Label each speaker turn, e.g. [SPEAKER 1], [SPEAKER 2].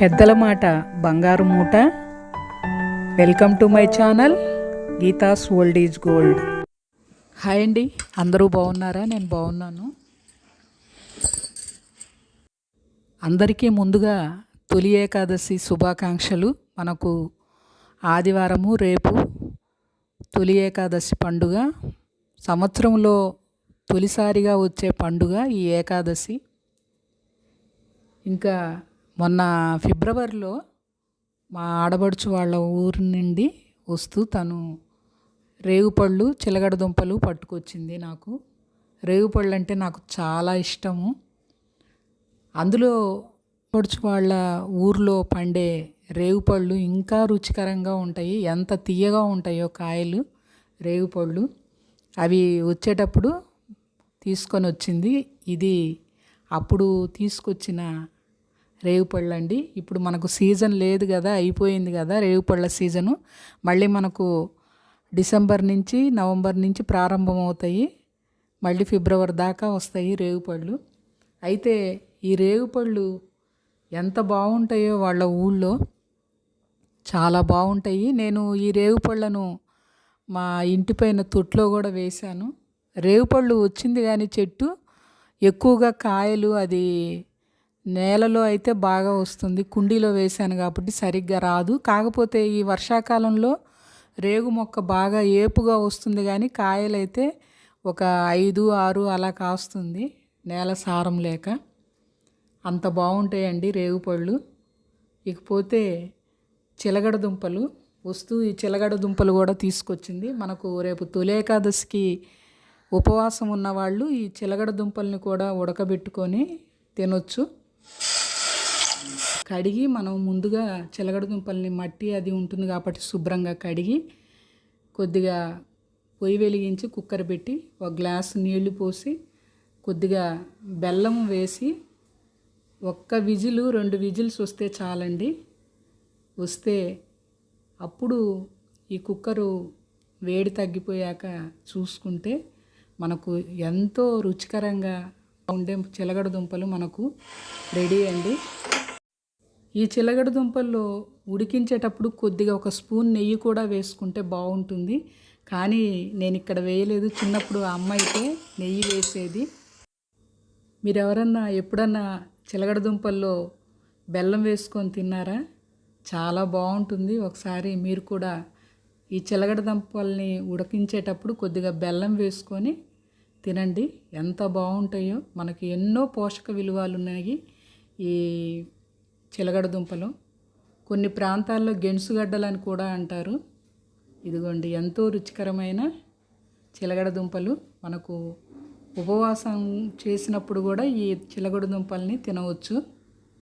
[SPEAKER 1] పెద్దల మాట బంగారు మూట. Welcome to my channel Geetha's old is gold hi అండి అందరూ బాగున్నారా? నేను బాగున్నాను. అందరికీ ముందుగా తొలి ఏకాదశి శుభాకాంక్షలు. మనకు ఆదివారము రేపు తొలి ఏకాదశి పండుగ. సంవత్సరంలో తొలిసారిగా వచ్చే పండుగ ఈ ఏకాదశి. ఇంకా మొన్న ఫిబ్రవరిలో మా ఆడబడుచు వాళ్ళ ఊరి నుండి వస్తూ తను రేగుపళ్ళు చిలగడ దుంపలు పట్టుకొచ్చింది నాకు. రేగుపళ్ళు అంటే నాకు చాలా ఇష్టము. అందులో పడుచు వాళ్ళ ఊర్లో పండే రేగుపళ్ళు ఇంకా రుచికరంగా ఉంటాయి. ఎంత తీయగా ఉంటాయో కాయలు రేగుపళ్ళు. అవి వచ్చేటప్పుడు తీసుకొని వచ్చింది. ఇది అప్పుడు తీసుకొచ్చిన రేగుపళ్ళు అండి. ఇప్పుడు మనకు సీజన్ లేదు కదా అయిపోయింది కదా రేగుపళ్ళ సీజను. మళ్ళీ మనకు డిసెంబర్ నుంచి నవంబర్ నుంచి ప్రారంభమవుతాయి. మళ్ళీ ఫిబ్రవరి దాకా వస్తాయి రేగుపళ్ళు అయితే ఈ రేగుపళ్ళు ఎంత బాగుంటాయో వాళ్ళ ఊళ్ళో చాలా బాగుంటాయి. నేను ఈ రేగుపళ్ళను మా ఇంటి పైన తొట్లో కూడా వేశాను. రేగుపళ్ళు వచ్చింది కానీ చెట్టు ఎక్కువగా కాయలు అది నేలలో అయితే బాగా వస్తుంది. కుండీలో వేశాను కాబట్టి సరిగ్గా రాదు. కాకపోతే ఈ వర్షాకాలంలో రేగు మొక్క బాగా ఏపుగా వస్తుంది కానీ కాయలైతే ఒక ఐదు ఆరు అలా కాస్తుంది. నేల సారం లేక. అంత బాగుంటాయండి రేగుపళ్ళు ఇకపోతే చిలగడ దుంపలు. వస్తూ ఈ చిలగడ దుంపలు కూడా తీసుకొచ్చింది. మనకు రేపు తొలి ఏకాదశికి ఉపవాసం ఉన్నవాళ్ళు ఈ చిలగడ దుంపల్ని కూడా ఉడకబెట్టుకొని తినొచ్చు. కడిగి మనం ముందుగా చిలగడ దుంపల్ని మట్టి అది ఉంటుంది కాబట్టి శుభ్రంగా కడిగి కొద్దిగా పొయ్యి వెలిగించి కుక్కర్ పెట్టి ఒక గ్లాస్ నీళ్ళు పోసి కొద్దిగా బెల్లం వేసి ఒక్క విజిలు రెండు విజిల్స్ వస్తే చాలండి. వస్తే అప్పుడు ఈ కుక్కరు వేడి తగ్గిపోయాక చూసుకుంటే మనకు ఎంతో రుచికరంగా ఉండే చిలగడ దుంపలు మనకు రెడీ అండి. ఈ చిలగడ దుంపల్లో ఉడికించేటప్పుడు కొద్దిగా ఒక స్పూన్ నెయ్యి కూడా వేసుకుంటే బాగుంటుంది. కానీ నేను ఇక్కడ వేయలేదు. చిన్నప్పుడు ఆ అమ్మ అయితే నెయ్యి వేసేది. మీరు ఎవరన్నా ఎప్పుడన్నా చిలగడ దుంపల్లో బెల్లం వేసుకొని తిన్నారా? చాలా బాగుంటుంది. ఒకసారి మీరు కూడా ఈ చిలగడ దుంపల్ని ఉడికించేటప్పుడు కొద్దిగా బెల్లం వేసుకొని తినండి. ఎంత బాగుంటాయో మనకి ఎన్నో పోషక విలువలు ఉన్నాయి ఈ చిలగడ దుంపలు. కొన్ని ప్రాంతాల్లో గెంసుగడ్డలని కూడా అంటారు. ఇదిగోండి ఎంతో రుచికరమైన చిలగడ దుంపలు. మనకు ఉపవాసం చేసినప్పుడు కూడా ఈ చిలగడ దుంపల్ని తినవచ్చు.